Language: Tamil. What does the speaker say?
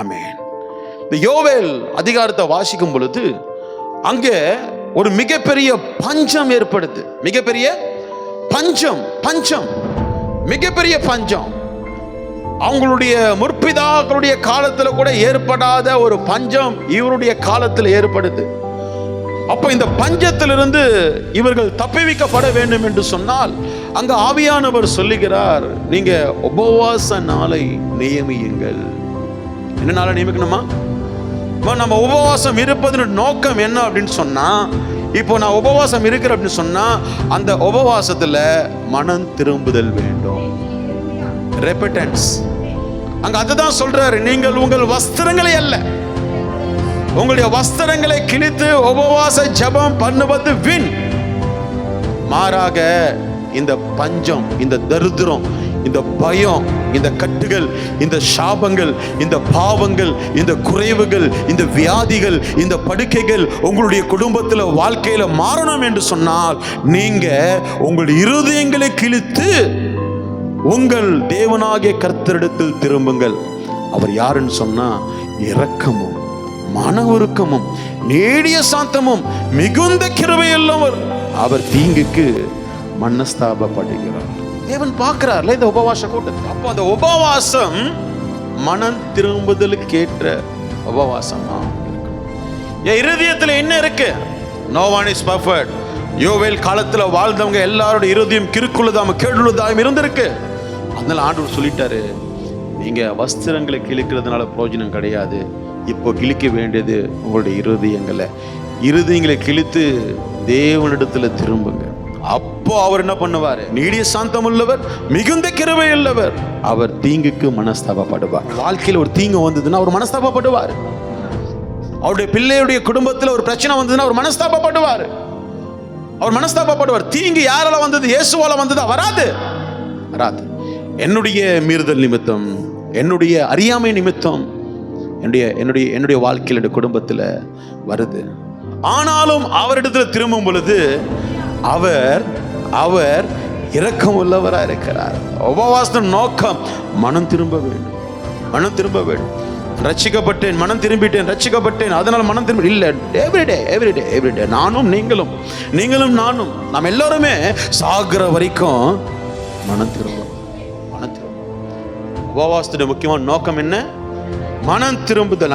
ஆமென். இந்த யோவேல் அதிகாரத்தை வாசிக்கும் பொழுது அங்கே ஒரு மிகப்பெரிய பஞ்சம் ஏற்படுது. மிகப்பெரிய பஞ்சம் பஞ்சம் மிகப்பெரிய பஞ்சம். அவங்களுடைய முற்பிதாக்களுடைய காலத்தில் கூட ஏற்படாத ஒரு பஞ்சம் இவருடைய காலத்தில் ஏற்படுது. அப்போ இந்த பஞ்சத்திலிருந்து இவர்கள் தப்பிவிக்கப்பட வேண்டும் என்று சொன்னால் அங்கே ஆவியானவர் சொல்லுகிறார் நீங்கள் உபவாச நாளை நியமியுங்கள். என்ன நாள நியமிக்கணுமா? நம்ம உபவாசம் இருப்பதன் நோக்கம் என்ன அப்படின்னு சொன்னால் இப்போ நான் உபவாசம் இருக்கிறேன் அப்படின்னு சொன்னால் அந்த உபவாசத்தில் மனம் திரும்புதல் வேண்டும். ரெப்படன்ஸ் அங்கே அதுதான் சொல்கிறாரு நீங்கள் உங்கள் வஸ்திரங்களை அல்ல. உங்களுடைய வஸ்திரங்களை கிழித்து உபவாச ஜெபம் பண்ணுவது வின் மாறாக இந்த பஞ்சம் இந்த தரித்திரம் இந்த பயம் இந்த கட்டுகள் இந்த சாபங்கள் இந்த பாவங்கள் இந்த குறைவுகள் இந்த வியாதிகள் இந்த படுக்கைகள் உங்களுடைய குடும்பத்தில் வாழ்க்கையில மாறணும் என்று சொன்னால் நீங்க உங்கள் இருதயங்களை கிழித்து உங்கள் தேவனாகிய கர்த்தரிடத்தில் திரும்புங்கள். அவர் யாருன்னு சொன்னா இரக்கமும் மன உருக்கமும் நேடிய சாந்தமும் மிகுந்த கிருபையுள்ளவர். அவர் தீங்குக்கு மன்னஸ்தாபப்படுகிறார் தேவன் பார்க்கிறார்ல இந்த உபவாச கூட்டத்தை அப்போ அந்த உபவாசம் மனம் திரும்புதலுக்கு ஏற்ற உபவாசமா என் இருதயத்தில் என்ன இருக்கு? நோ ஒன் இஸ் பர்ஃபெக்ட் யோவேல் காலத்தில் வாழ்ந்தவங்க எல்லாரோட இருதயம் கிறுக்குள்ளதாம கேடுள்ளதாம் இருந்திருக்கு. அதனால ஆண்டவர் சொல்லிட்டாரு நீங்க வஸ்திரங்களை கிழிக்கிறதுனால பிரயோஜனம் கிடையாது. இப்போ கிழிக்க வேண்டியது உங்களுடைய இருதயங்களை. இருதயங்களை கிழித்து தேவனிடத்தில் திரும்புங்க. அப்போ அவர் என்ன பண்ணுவார்? நீடிய சாந்தம் உள்ளவர் மிகுந்த கிருவை உள்ளவர் அவர் தீங்குக்கு மனஸ்தாபப்படுவார். வாழ்க்கையில் ஒரு தீங்கு வந்ததுன்னா அவர் மனஸ்தாபப்படுவார். அவருடைய பிள்ளையுடைய குடும்பத்தில் ஒரு பிரச்சனை வந்ததுன்னா அவர் மனஸ்தாபப்படுவார். அவர் மனஸ்தாபப்படுவார். தீங்கு யாரால வந்தது? இயேசுவால வந்ததா? வராது. வராது. என்னுடைய மீறுதல் நிமித்தம் என்னுடைய அறியாமை நிமித்தம் என்னுடைய என்னுடைய என்னுடைய வாழ்க்கையில் என்னுடைய குடும்பத்தில் வருது. ஆனாலும் அவரிடத்தில் திரும்பும் பொழுது அவர் அவர் இரக்கம் உள்ளவராக இருக்கிறார். உபவாசத்தின் நோக்கம் மனம் திரும்ப வேண்டும். மனம் திரும்ப வேண்டும். ரச்சிக்கப்பட்டேன் மனம் திரும்பிட்டேன் ரச்சிக்கப்பட்டேன் அதனால் மனம் திரும்ப இல்லை எவ்ரிடே எவ்ரிடே எவ்ரிடே நானும் நீங்களும் நீங்களும் நானும் நாம் எல்லாருமே சாகிற வரைக்கும் மனம் திரும்பும் மனம் திரும்பும் உபவாசத்துடைய முக்கியமான நோக்கம் என்ன? மனம் திரும்புதல்.